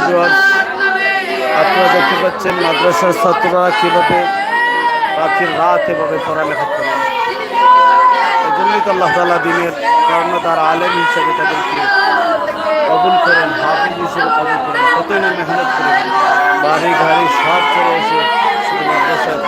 Viewers আপনারা দেখতে পাচ্ছেন মাদ্রাসার ছাত্ররা কীভাবে রাতের রাত এভাবে পড়ালেখা করে এই জন্যই তো আল্লাহ তালা দিনের কর্ণধার আলেম হিসেবে তাদেরকে কবুল করেন হাফিজ হিসেবে কবুল করেন কতই না মেহনত করেন বাড়ি গাড়ি সব চলে এসে শুধু মাদ্রাসায়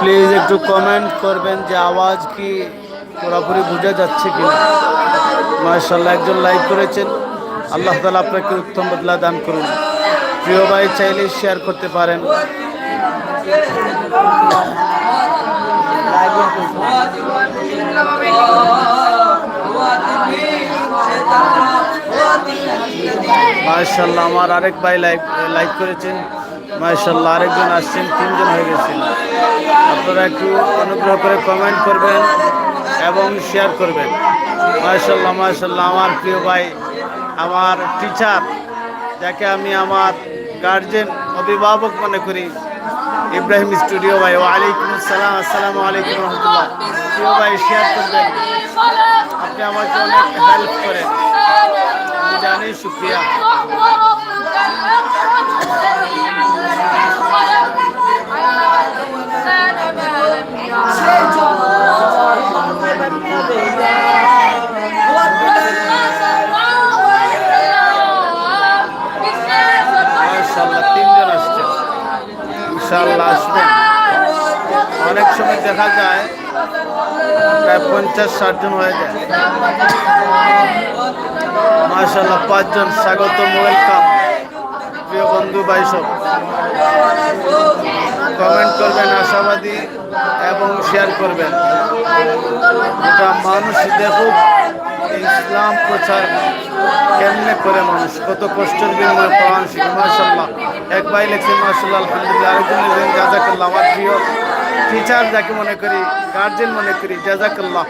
প্লিজ একটু কমেন্ট করবেন যে আওয়াজ কি পুরোপুরি বোঝা যাচ্ছে কি মার্শাল্লাহ একজন লাইক করেছেন। আল্লাহ তালা আপনাকে উত্তম বদলা দান করুন। প্রিয় ভাই, চাইলে শেয়ার করতে পারেন। মার্শাল্লাহ আমার আরেক ভাই লাইক লাইক করেছেন। মার্শাল্লাহ আরেকজন আসছেন, তিনজন হয়ে গেছেন। আপনারা একটু অনুগ্রহ করে কমেন্ট করবেন এবং শেয়ার করবেন। মার্শাল্লাহ মার্শাল্লাহ আমার প্রিয় ভাই, আমার টিচার যাকে আমি আমার গার্জেন অভিভাবক মনে করি ইব্রাহিম স্টুডিও ভাই, ওয়ালাইকুম আসসালাম, আসসালামু আলাইকুম রহমতুল্লাহ। প্রিয় ভাই শেয়ার করবেন। আপনি আমাকে অনেক হেল্প করেন। জানি, শুক্রিয়া। ইনশাআল্লাহ আসবেন অনেক সময় দেখা যায় প্রায় পঞ্চাশ ষাট জন হয়ে যায় মাশাআল্লাহ, পাঁচজন স্বাগত ওয়েলকাম। প্রিয় বন্ধু, ভাই সব। কমেন্ট করবেন আশাবাদী এবং শেয়ার করবেন। এটা মানুষ দেখুক ইসলাম প্রচার কেমনে করে মানুষ, কত কষ্টের বিনিময়ে কোরআন শিখে। মার্শাল্লাহ এক ভাই লেখছে মার্শাল্লাহ আলহামদুলিল্লাহ আরেকজন লিখলেন জাজাকাল্লাহ। আমার প্রিয় টিচার যাকে মনে করি গার্জেন মনে করি, জাজাকাল্লাহ।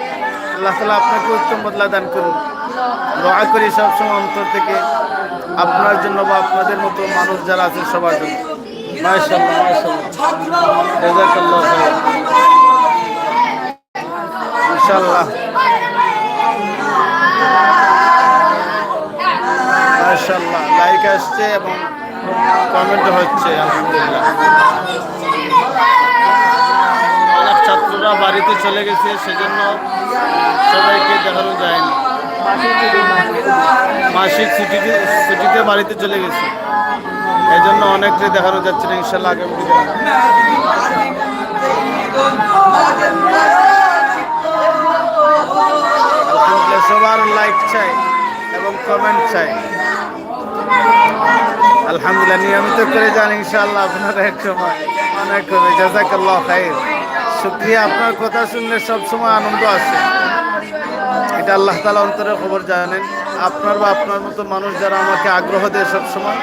আল্লাহ তালা আপনাকে উত্তম বদলা দান করুন। দোয়া করি সবসময় অন্তর থেকে। আপনার জন্য বা আপনাদের মতো মানুষ যারা আছেন সবার জন্য। ইনশাল্লাহ মাশাল্লাহ লাইক আসছে এবং কমেন্ট হচ্ছে আলহামদুলিল্লাহ অনেক ছাত্ররা বাড়িতে চলে গেছে, সেজন্য সবাইকে দেখানো যায়নি। মাসিক ছুটিতে ছুটিতে বাড়িতে চলে গেছে। এই জন্য অনেককে দেখানো যাচ্ছে না, ইনশাল্লাহ আগামী সবার লাইক চাই এবং কমেন্ট চাই। আলহামদুলিল্লাহ, নিয়মিত করে যান ইনশাল্লাহ আপনারা এক সময়। অনেক হবে, জাজাকাল্লাহ খাইর। শুক্রিয়া, আপনার কথা শুনলে সবসময় আনন্দ আসে। এটা আল্লাহ তালা অন্তরের খবর জানেন। আপনার বা আপনার মতো মানুষ যারা আমাকে আগ্রহ দেয় সব সময়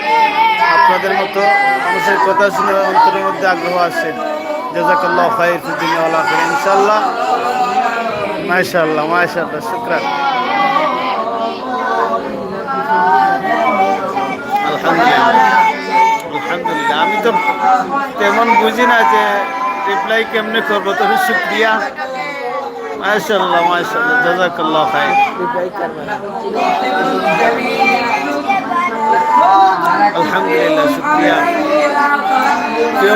আপনাদের মতো মানুষের কথা শুনে অন্তরের মধ্যে আগ্রহ আসে। জাজাকাল্লাহ খাইর দুনিয়া আল্লাহ ইনশাআল্লাহ, মাশাআল্লাহ মাশাআল্লাহ, শুক্রান। আলহামদুলিল্লাহ আলহামদুলিল্লাহ। আমি তো তেমন বুঝি না যে রিপ্লাই কেমনে করব, তবে শুক্রিয়া। মাশাল্লাহ মাশাল্লাহ জাজাকাল্লাহ খাই শুক্রিয়া। প্রিয়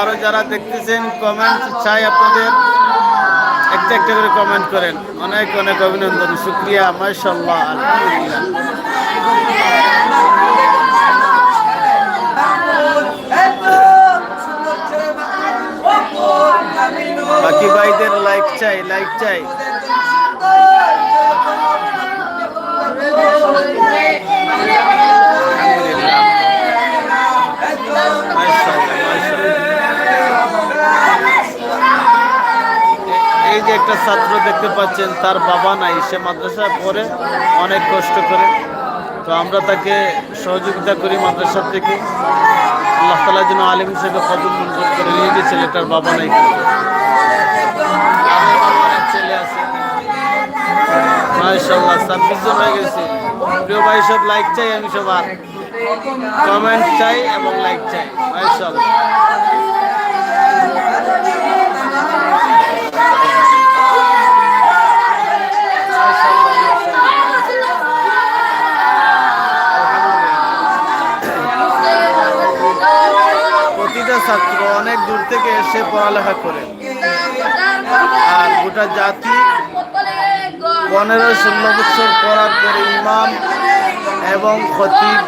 আরও যারা দেখতেছেন কমেন্ট চাই আপনাদের। একটা একটা করে কমেন্ট করেন। অনেক অনেক অভিনন্দন, শুক্রিয়া বাকি ভাইদের লাইক চাই লাইক চাই। একটা ছাত্র দেখতে পাচ্ছেন, তার বাবা নাই, সে মাদ্রাসায় পড়ে, অনেক কষ্ট করে। তো আমরা তাকে সহযোগিতা করি মাদ্রাসার থেকে। আল্লাহ তালা যেন আলিম হিসেবে কবুল মঞ্জুর করে নিয়ে যে ছেলেটার বাবা নাই। গেছে। প্রিয় লাইক চাই আমি কমেন্ট চাই এবং লাইক চাই। মাশাল্লাহ ছাত্র অনেক দূর থেকে এসে পড়ালেখা করে। আর গোটা জাতি পনেরো ষোলো বছর পড়ার পরে ইমাম এবং খতিব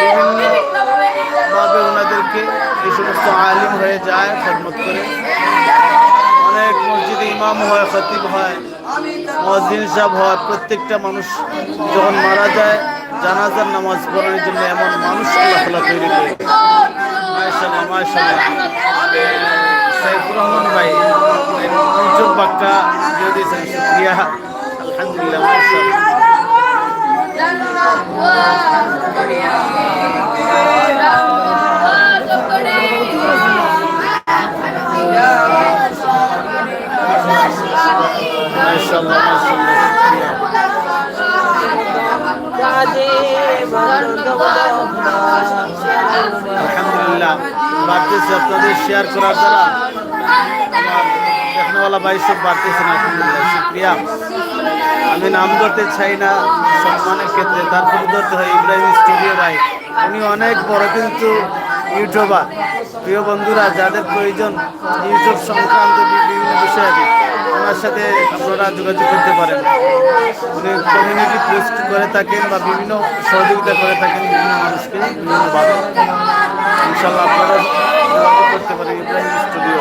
বিভিন্নভাবে ওনাদেরকে এই সমস্ত আলিম হয়ে যায়, খেদমত করে। অনেক মসজিদে ইমাম হয়, খতিব হয়, মসজিদ সাহেব হয়। প্রত্যেকটা মানুষ যখন মারা যায়, জানাজার নামাজ পড়ানোর জন্য এমন মানুষ আল্লাহ তৈরি করে। মাশাল্লাহ মাশাল্লাহ সাইফুর রহমান ভাই ইউটিউব বাক্কা দিয়ে দিয়েছেন, শুক্রিয়া। আলহামদুলিল্লাহ মাশাল্লাহ মাশাল্লাহ মাশাল্লাহ শুক্রিয়া আমি নাম করতে চাই না, সম্মানের ক্ষেত্রে। তার ধরতে হয় ইব্রাহিম স্টুডিও ভাই। উনি অনেক বড় কিন্তু ইউটিউবার। প্রিয় বন্ধুরা, যাদের প্রয়োজন, ইউটিউব সংক্রান্ত বিভিন্ন বিষয়ে ওনার সাথে আপনারা যোগাযোগ করতে পারেন। উনি কমিউনিটি পোস্ট করে থাকেন বা বিভিন্ন সহযোগিতা করে থাকেন বিভিন্ন মানুষকে বিভিন্নভাবে ইনশাল্লাহ আপনারা যোগাযোগ করতে পারেন ইব্রাহিম স্টুডিও।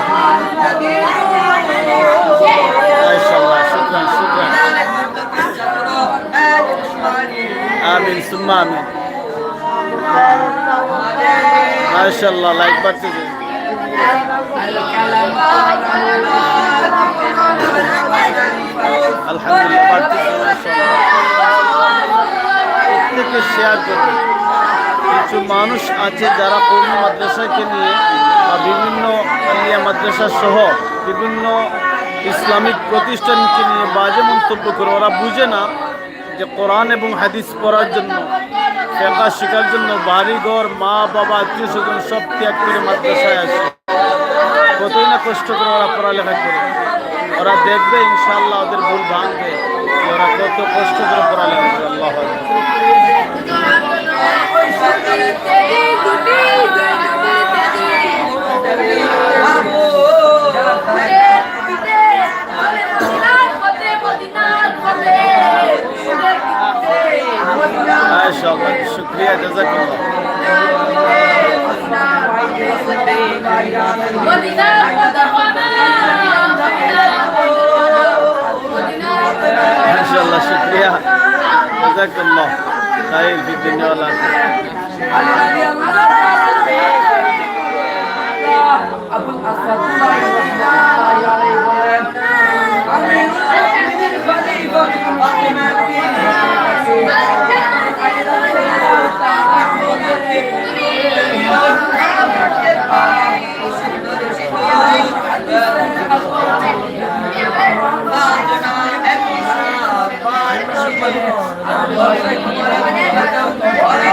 আমিন, সুম্মা আমিন। মাশাআল্লাহ, লাইক বাড়তেছে আলহামদুলিল্লাহ শেয়ার করবে কিছু মানুষ আছে যারা কর্মী মাদ্রাসাকে নিয়ে বা বিভিন্ন মাদ্রাসা সহ বিভিন্ন ইসলামিক প্রতিষ্ঠানকে নিয়ে বাজে মন্তব্য করে ওরা বুঝে না যে কোরআন এবং হাদিস পড়ার জন্য ফেকা শেখার জন্য বাড়িঘর মা বাবা আত্মীয় স্বজন সব ত্যাগ করে মাদ্রাসায় আসে। কতই না কষ্ট করে ওরা পড়ালেখা করে। ওরা দেখবে ইনশাল্লাহ ওদের ভুল ভাঙবে। ওরা কত কষ্ট করে পড়ালেখা করে, আল্লাহ শুকরিয়া জাযাকাল্লাহ জাজাকাল্লাহ খাইর ফি দুনিয়া ওয়াল Abul Thank you. Thank you.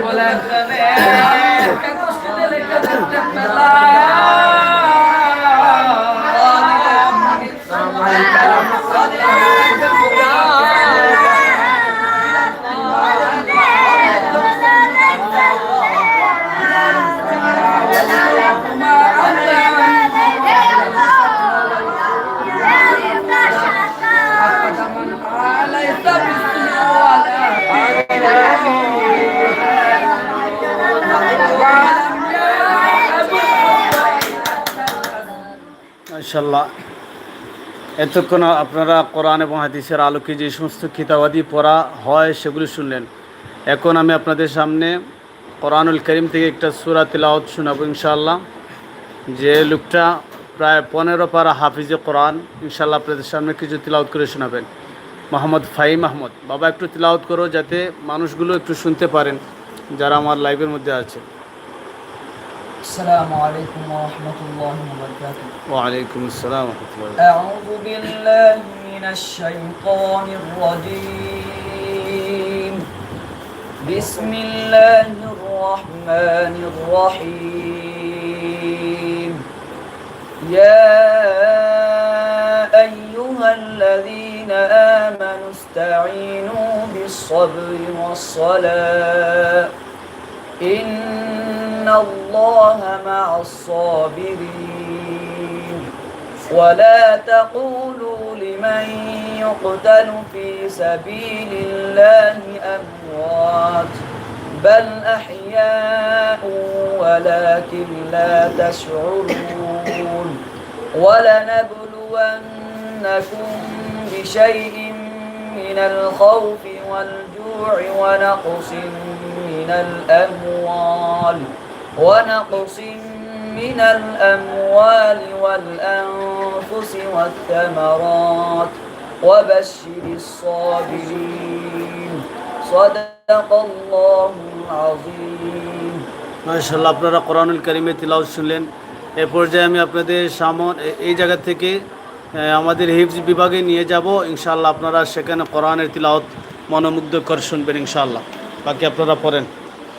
বলেন মাশাল্লাহ এতক্ষণ আপনারা কোরআন এবং হাদিসের আলোকে যে সমস্ত কিতাবাদি পড়া হয় সেগুলি শুনলেন। এখন আমি আপনাদের সামনে কোরআনুল করিম থেকে একটা সুরা তিলাওয়াত শোনাবো ইনশাল্লাহ যে লোকটা প্রায় পনেরো পারা হাফিজে কোরআন ইনশাল্লাহ আপনাদের সামনে কিছু তিলাওয়াত করে শোনাবেন। মোহাম্মদ ফাহিম আহমদ, বাবা একটু তিলাওয়াত করো যাতে মানুষগুলো একটু শুনতে পারেন, যারা আমার লাইভের মধ্যে আছে। السلام عليكم ورحمة الله وبركاته. وعليكم السلام ورحمة الله وبركاته. أعوذ بالله من الشيطان الرجيم. بسم الله الرحمن الرحيم. يا أيها الذين آمنوا استعينوا بالصبر والصلاة. الله مع الصابرين ولا تقولوا لمن يقتل في سبيل الله أموات بل أحياء ولكن لا تشعرون ولنبلونكم بشيء من الخوف والجوع ونقص من الأموال ونقص من الأموال والأنفس والثمرات وبشر الصابرين صدق الله العظيم মাশাল্লাহ আপনারা কোরআনুল কারিমে তিলাও শুনলেন এ পর্যায়ে আমি আপনাদের সামন এ- এই জায়গা থেকে এ, আমাদের হিফজ বিভাগে নিয়ে যাব ইনশাআল্লাহ আপনারা সেখানে কোরআনের তিলাওত মনোমুগ্ধকর শুনবেন ইনশাআল্লাহ বাকি আপনারা পড়েন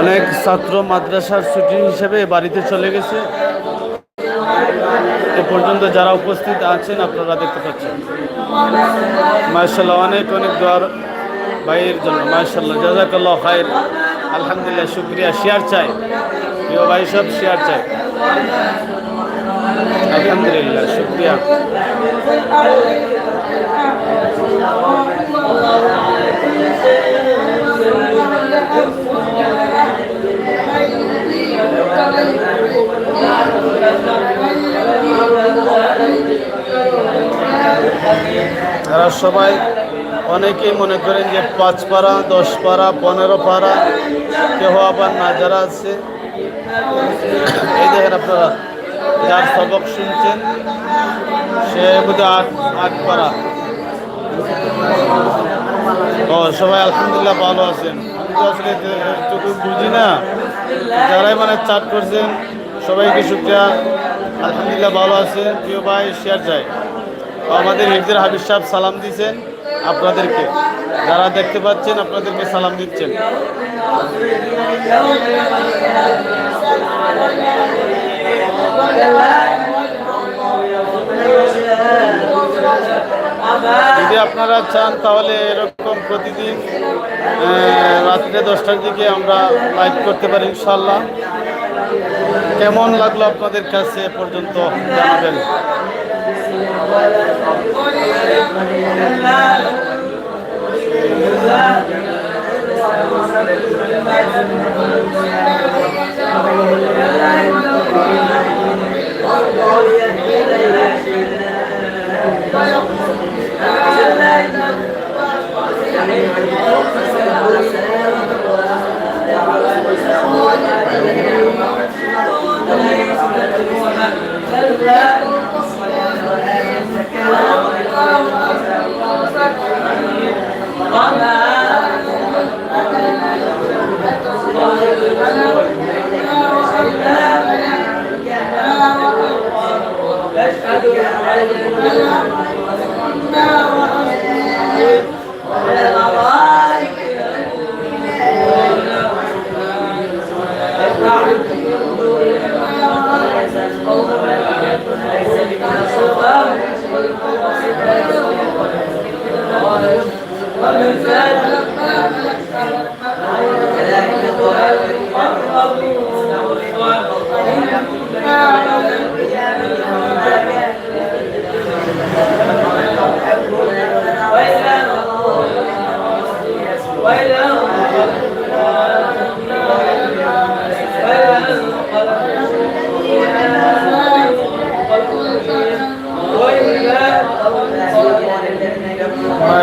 অনেক ছাত্র মাদ্রাসার ছুটি হিসেবে বাড়িতে চলে গেছে। এ পর্যন্ত যারা উপস্থিত আছেন আপনারা দেখতে পাচ্ছেন। মার্শাল্লাহ অনেক অনেক দোয়ার ভাইয়ের জন্য। মার্শাল্লাহ জাজাকাল্লাহ খায়ের আলহামদুলিল্লাহ, শুক্রিয়া। শেয়ার চাই। প্রিয় ভাই সব শেয়ার চাই। আলহামদুলিল্লাহ, শুক্রিয়া। তারা সবাই অনেকেই মনে করেন যে পাঁচ পারা দশ পারা পনেরো পারা কেহ আবার না, যারা আছে, এই দেখেন আপনারা। যার সবক শুনছেন, সে বোধহয় আট পারা। ও, সবাই আলহামদুলিল্লাহ ভালো আছেন। আসলে এতটুকু বুঝি না। যারাই মানে চাট করছেন, সবাইকে শুক্রিয়া। আলহামদুলিল্লাহ ভালো আছেন প্রিয় ভাই, শেয়ার যায়। আমাদের হিফজের হাবিব সাহেব সালাম দিয়েছেন আপনাদেরকে। যারা দেখতে পাচ্ছেন, আপনাদেরকে সালাম দিচ্ছেন। যদি আপনারা চান তাহলে এরকম প্রতিদিন রাত্রে দশটার দিকে আমরা লাইভ করতে পারি ইনশাল্লাহ কেমন লাগল আপনাদের কাছে পর্যন্ত জানাবেন? Oh, yeah.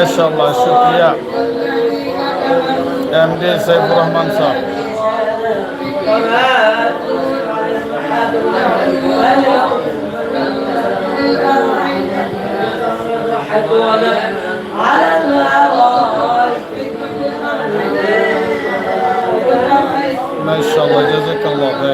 মাশাল্লাহ শুক্রিয়া এম ডি সাইফুর রহমান সাহেব মাশাল্লাহ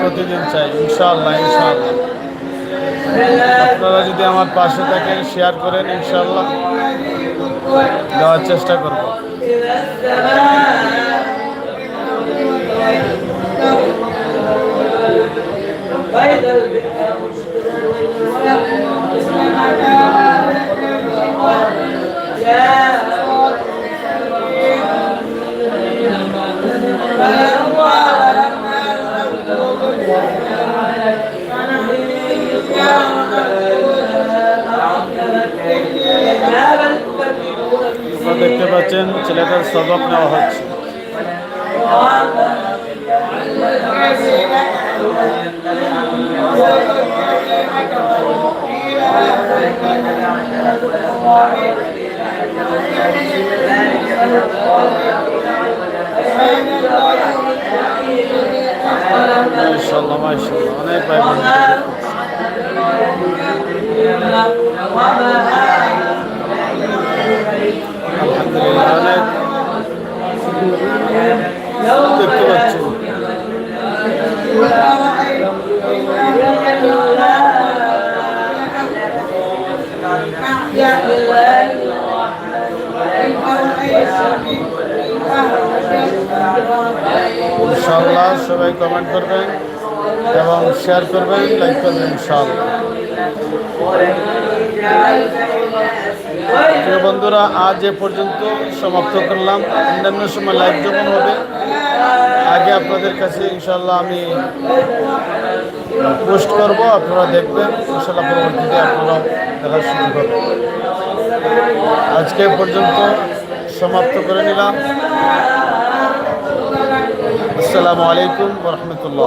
প্রতিদিন চাই, ইনশাআল্লাহ ইনশাআল্লাহ। আপনারা যদি আমার পাশে থাকেন শেয়ার করেন, ইনশাআল্লাহ। দেওয়ার চেষ্টা করব। দেখতে পাচ্ছেন ছেলেটার সবক নেওয়া হচ্ছে মাশাআল্লাহ মাশাআল্লাহ অনেক ভাই বোন আলহামদুলিল্লাহ অনেক দেখতে পাচ্ছি ইনশাআল্লাহ সবাই কমেন্ট করবেন এবং শেয়ার করবেন লাইক করবেন ইনশাআল্লাহ। প্রিয় বন্ধুরা, আজ এ পর্যন্ত সমাপ্ত করলাম। অন্যান্য সময় লাইভ যখন হবে, আগে আপনাদের কাছে ইনশাল্লাহ আমি পোস্ট করব, আপনারা দেখবেন। ইনশাল্লাহ পরবর্তীতে আপনারা দেখার সুযোগ হবে। আজকে পর্যন্ত সমাপ্ত করে নিলাম। আসসালামু আলাইকুম রহমতুল্লাহ